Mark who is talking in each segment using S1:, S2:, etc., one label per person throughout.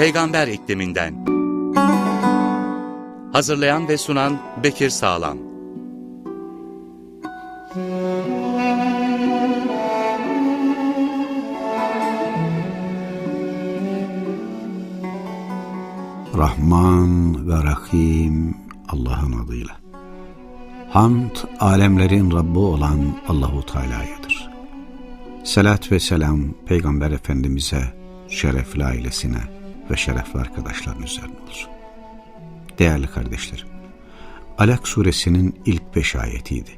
S1: Peygamber ikliminden. Hazırlayan ve sunan Bekir Sağlam.
S2: Rahman ve Rahim Allah'ın adıyla. Hamd alemlerin Rabbi olan Allahu Teala'yadır. Selat ve selam Peygamber Efendimiz'e, şerefli ailesine ve şerefli arkadaşların üzerine olsun. Değerli kardeşlerim, Alak suresinin ilk beş ayetiydi.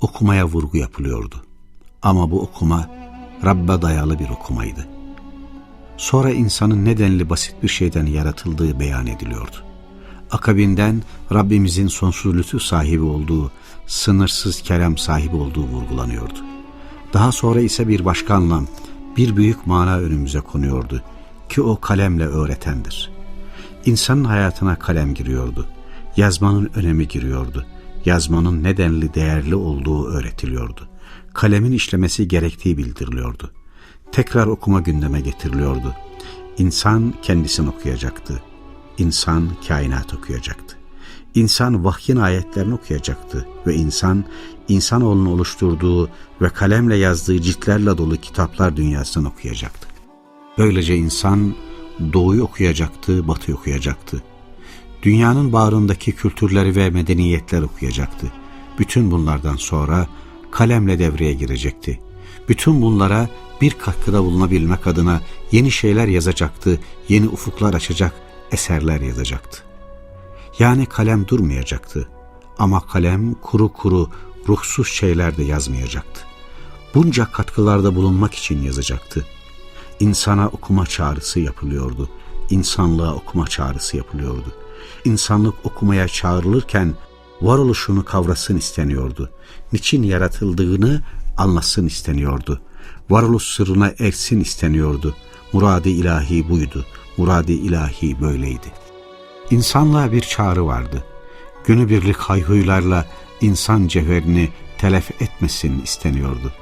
S2: Okumaya vurgu yapılıyordu. Ama bu okuma Rabbe dayalı bir okumaydı. Sonra insanın nedenli basit bir şeyden yaratıldığı beyan ediliyordu. Akabinden Rabbimizin sonsuz lütuf sahibi olduğu, sınırsız kerem sahibi olduğu vurgulanıyordu. Daha sonra ise bir başka anlam, bir büyük mana önümüze konuyordu ki o kalemle öğretendir. İnsanın hayatına kalem giriyordu. Yazmanın önemi giriyordu. Yazmanın nedenli değerli olduğu öğretiliyordu. Kalemin işlemesi gerektiği bildiriliyordu. Tekrar okuma gündeme getiriliyordu. İnsan kendisini okuyacaktı. İnsan kainat okuyacaktı. İnsan vahyin ayetlerini okuyacaktı ve insan, insanoğlunun oluşturduğu ve kalemle yazdığı ciltlerle dolu kitaplar dünyasını okuyacaktı. Böylece insan doğuyu okuyacaktı, batıyı okuyacaktı. Dünyanın bağrındaki kültürleri ve medeniyetler okuyacaktı. Bütün bunlardan sonra kalemle devreye girecekti. Bütün bunlara bir katkıda bulunabilmek adına yeni şeyler yazacaktı, yeni ufuklar açacak, eserler yazacaktı. Yani kalem durmayacaktı ama kalem kuru kuru, ruhsuz şeyler de yazmayacaktı. Bunca katkılarda bulunmak için yazacaktı. İnsana okuma çağrısı yapılıyordu. İnsanlığa okuma çağrısı yapılıyordu. İnsanlık okumaya çağrılırken varoluşunu kavrasın isteniyordu. Niçin yaratıldığını anlasın isteniyordu. Varoluş sırrına ersin isteniyordu. Muradi ilahi buydu. Muradi ilahi böyleydi. İnsanlığa bir çağrı vardı. Günübirlik hayhuylarla insan cevherini telef etmesin isteniyordu.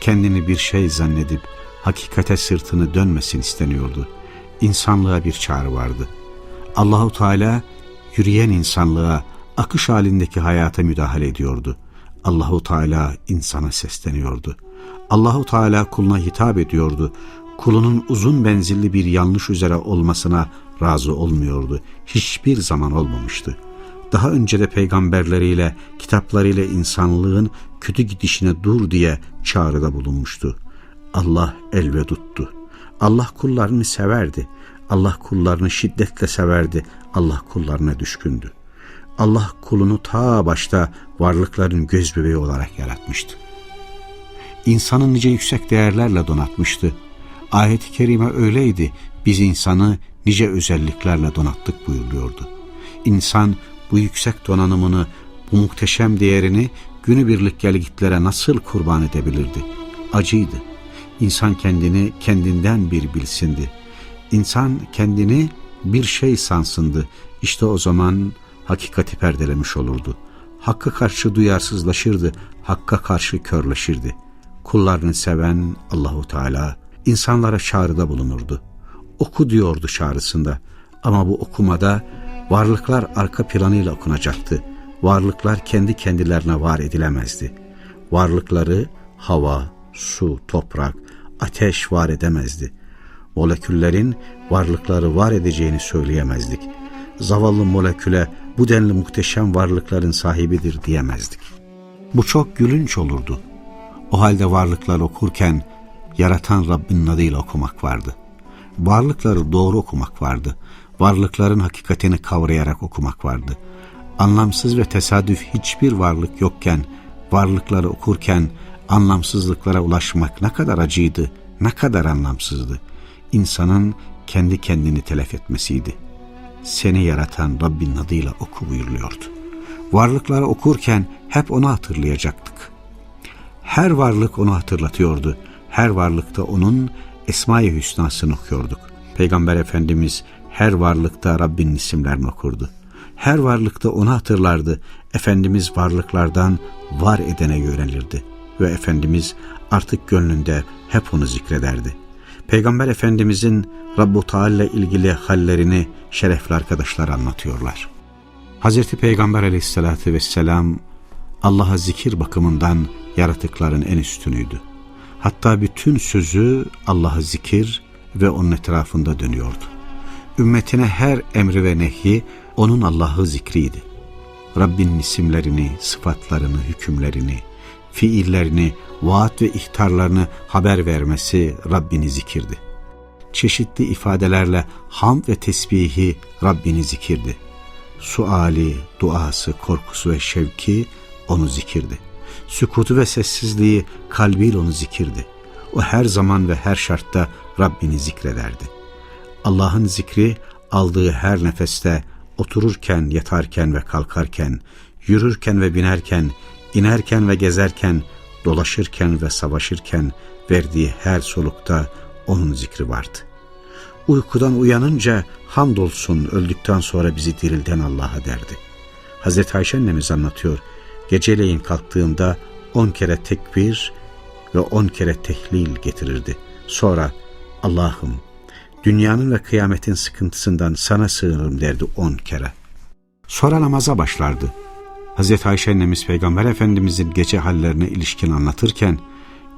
S2: Kendini bir şey zannedip hakikate sırtını dönmesin isteniyordu. İnsanlığa bir çağrı vardı. Allahu Teala yürüyen insanlığa akış halindeki hayata müdahale ediyordu. Allahu Teala insana sesleniyordu. Allahu Teala kuluna hitap ediyordu. Kulunun uzun menzilli bir yanlış üzere olmasına razı olmuyordu. Hiçbir zaman olmamıştı. Daha önce de peygamberleriyle, kitaplarıyla insanlığın kötü gidişine dur diye çağrıda bulunmuştu. Allah elveduttu. Allah kullarını severdi. Allah kullarını şiddetle severdi. Allah kullarına düşkündü. Allah kulunu ta başta varlıkların göz bebeği olarak yaratmıştı. İnsanı nice yüksek değerlerle donatmıştı. Ayet-i kerime öyleydi, biz insanı nice özelliklerle donattık buyuruyordu. İnsan bu yüksek donanımını, bu muhteşem değerini günübirlik gelgitlere nasıl kurban edebilirdi? Acıydı. İnsan kendini kendinden bir bilsindi. İnsan kendini bir şey sansındı. İşte o zaman hakikati perdelemiş olurdu. Hakka karşı duyarsızlaşırdı, hakka karşı körleşirdi. Kullarını seven Allahu Teala insanlara çağrıda bulunurdu. Oku diyordu çağrısında ama bu okumada varlıklar arka planıyla okunacaktı. Varlıklar kendi kendilerine var edilemezdi. Varlıkları hava, su, toprak, ateş var edemezdi. Moleküllerin varlıkları var edeceğini söyleyemezdik. Zavallı moleküle bu denli muhteşem varlıkların sahibidir diyemezdik. Bu çok gülünç olurdu. O halde varlıklar okurken yaratan Rabbin adıyla okumak vardı. Varlıkları doğru okumak vardı. Varlıkların hakikatini kavrayarak okumak vardı. Anlamsız ve tesadüf hiçbir varlık yokken, varlıkları okurken anlamsızlıklara ulaşmak ne kadar acıydı, ne kadar anlamsızdı. İnsanın kendi kendini telef etmesiydi. Seni yaratan Rabbin adıyla oku buyuruluyordu. Varlıkları okurken hep onu hatırlayacaktık. Her varlık onu hatırlatıyordu. Her varlıkta onun Esma-i Hüsna'sını okuyorduk. Peygamber Efendimiz her varlıkta Rabbinin isimlerini okurdu. Her varlıkta onu hatırlardı. Efendimiz varlıklardan var edene yönelirdi. Ve Efendimiz artık gönlünde hep onu zikrederdi. Peygamber Efendimizin Rabbu Teala ilgili hallerini şerefli arkadaşlar anlatıyorlar. Hazreti Peygamber aleyhissalatü vesselam Allah'a zikir bakımından yaratıkların en üstünüydü. Hatta bütün sözü Allah'a zikir ve onun etrafında dönüyordu. Ümmetine her emri ve nehyi onun Allah'ı zikriydi. Rabbinin isimlerini, sıfatlarını, hükümlerini, fiillerini, vaat ve ihtarlarını haber vermesi Rabbini zikirdi. Çeşitli ifadelerle ham ve tesbihi Rabbini zikirdi. Suali, duası, korkusu ve şevki onu zikirdi. Sükutu ve sessizliği kalbiyle onu zikirdi. O her zaman ve her şartta Rabbini zikrederdi. Allah'ın zikri aldığı her nefeste otururken, yatarken ve kalkarken, yürürken ve binerken, inerken ve gezerken, dolaşırken ve savaşırken verdiği her solukta onun zikri vardı. Uykudan uyanınca hamdolsun öldükten sonra bizi dirilden Allah'a derdi. Hazreti Ayşe annemiz anlatıyor. Geceleyin kalktığında on kere tekbir ve on kere tehlil getirirdi. Sonra Allah'ım dünyanın ve kıyametin sıkıntısından sana sığınırım derdi on kere. Sonra namaza başlardı. Hazreti Ayşe annemiz Peygamber Efendimizin gece hallerine ilişkin anlatırken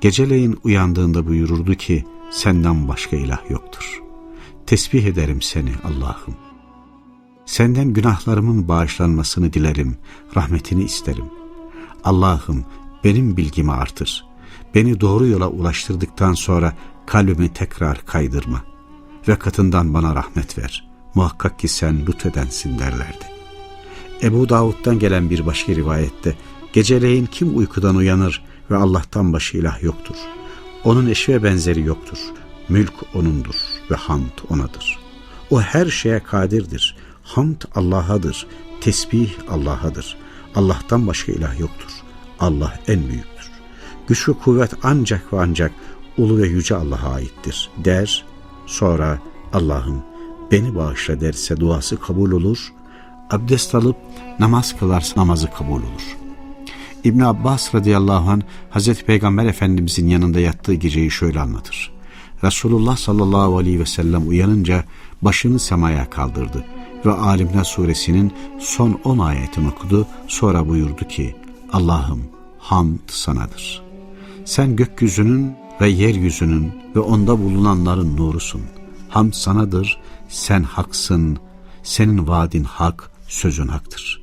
S2: geceleyin uyandığında buyururdu ki senden başka ilah yoktur. Tesbih ederim seni Allah'ım. Senden günahlarımın bağışlanmasını dilerim, rahmetini isterim. Allah'ım benim bilgimi artır. Beni doğru yola ulaştırdıktan sonra kalbimi tekrar kaydırma. Ve katından bana rahmet ver. Muhakkak ki sen lütfedensin derlerdi. Ebu Davud'dan gelen bir başka rivayette geceleyin kim uykudan uyanır ve Allah'tan başka ilah yoktur. Onun eşi ve benzeri yoktur. Mülk O'nundur ve hamd O'nadır. O her şeye kadirdir. Hamd Allah'adır. Tesbih Allah'adır. Allah'tan başka ilah yoktur. Allah en büyüktür. Güç ve kuvvet ancak ve ancak ulu ve yüce Allah'a aittir der. Sonra Allah'ım beni bağışla derse duası kabul olur. Abdest alıp namaz kılarsa namazı kabul olur. İbn Abbas radıyallahu anh Hazreti Peygamber Efendimizin yanında yattığı geceyi şöyle anlatır. Resulullah sallallahu aleyhi ve sellem uyanınca başını semaya kaldırdı ve Alimler suresinin son 10 ayetini okudu. Sonra buyurdu ki Allah'ım hamd sanadır. Sen gökyüzünün ve yeryüzünün ve onda bulunanların nurusun. Hamd sanadır, sen haksın, senin vaadin hak, sözün haktır.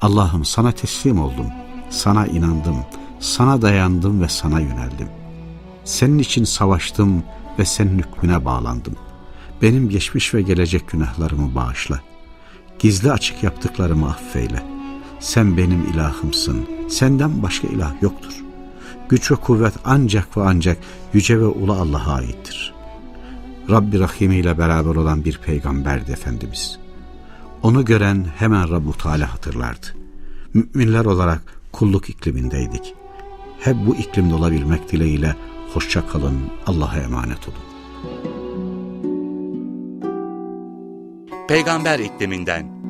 S2: Allah'ım sana teslim oldum, sana inandım, sana dayandım ve sana yöneldim. Senin için savaştım ve senin hükmüne bağlandım. Benim geçmiş ve gelecek günahlarımı bağışla. Gizli açık yaptıklarımı affeyle. Sen benim ilahımsın, senden başka ilah yoktur. Güç ve kuvvet ancak ve ancak yüce ve ulu Allah'a aittir. Rabbi Rahim ile beraber olan bir peygamberdi Efendimiz. Onu gören hemen Rabbu Teala hatırlardı. Müminler olarak kulluk iklimindeydik. Hep bu iklimde olabilmek dileğiyle hoşça kalın, Allah'a emanet olun.
S1: Peygamber ikliminden.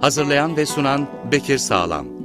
S1: Hazırlayan ve sunan Bekir Sağlam.